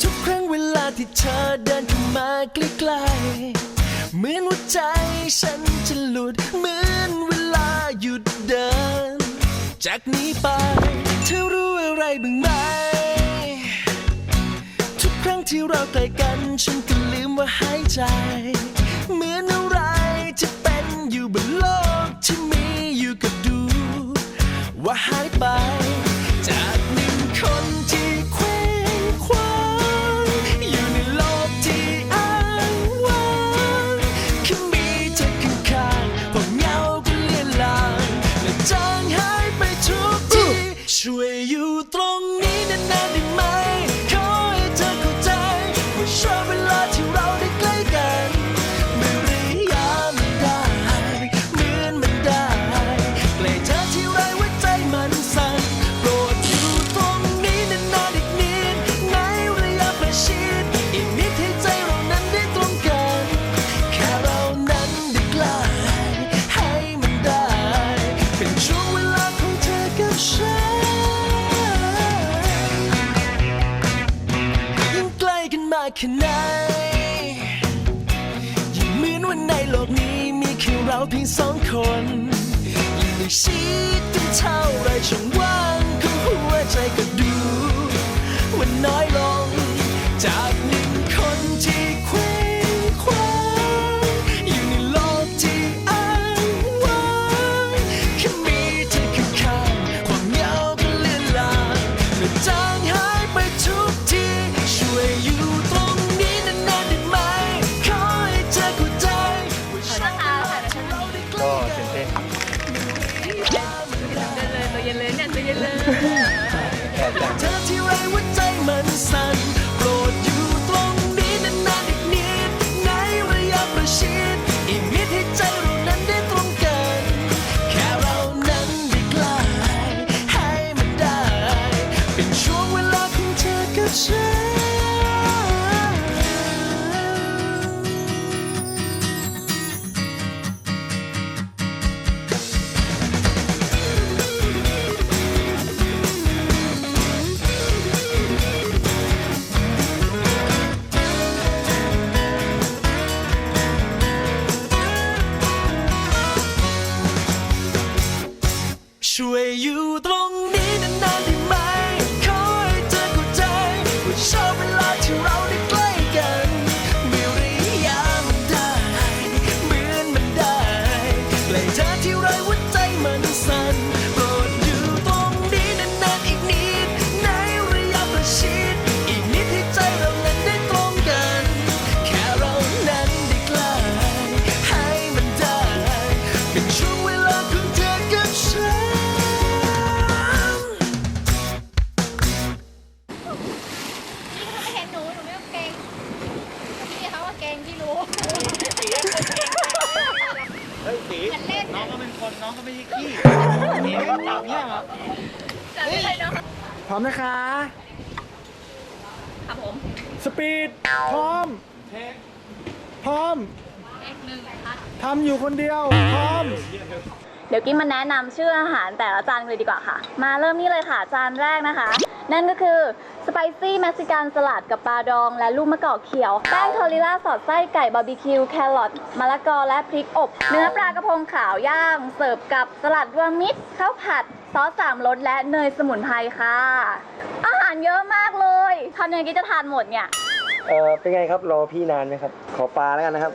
ทุกครั้งเวลาที่เธอเดินเข้ามาใกล้ๆเหมือนหัวใจฉันจะหลุดเหมือนเวลาหยุดเดิน จากนี้ไปเธอรู้อะไรบ้างไหม ทุกครั้งที่เราใกล้กันฉันก็ลืมว่าหายใจ ฉันยิ่งใกล้กันมากแค่ไหนยิ่งเหมือนว่าในโลกนี้มีแค่เราเพียงสองคนยิ่งได้ชิดกันเท่าไรฉันว่า สั่นโปรดอยู่ตรงนี้นานๆอีกนิดในระยะประชิดอีกนิดให้ใจเรานั้นได้ตรงกัน แค่เรานั้นได้ใกล้ให้มันได้ เป็นช่วงเวลาของเธอกับฉัน ช่วย เขาว่าเกรงพี่รู้เฮ้ยตีมันเล่นน้องก็เป็นคนน้องก็ไม่ใช่ขี้นี่จับเนี่ยเหรอจะไม่เลยเนาะพร้อมนะคะ ครับผม สปีด พร้อมพร้อมเอกหนึ่งพัดทำอยู่คนเดียว พร้อม เดี๋ยวกิ๊มาแนะนำชื่ออาหารแต่ละจานเลยดีกว่าค่ะ มาเริ่มนี่เลยค่ะ จานแรกนะคะ นั่นก็คือ สไปซี่เม็กซิกันสลัดกับปลาดอง และลูกมะกอกเขียว แป้งทอริล่าสอดไส้ไก่บาร์บีคิว แครอทมะละกอและพริกอบ เนื้อปลากระพงขาวย่าง เสิร์ฟกับสลัดรวมมิตรข้าวผัด ซอสสามรสและเนยสมุนไพรค่ะ อาหารเยอะมากเลยทำยังไงจะทานหมดเนี่ย เออเป็นไงครับรอพี่นานไหมครับ ขอปลาแล้วกันนะครับ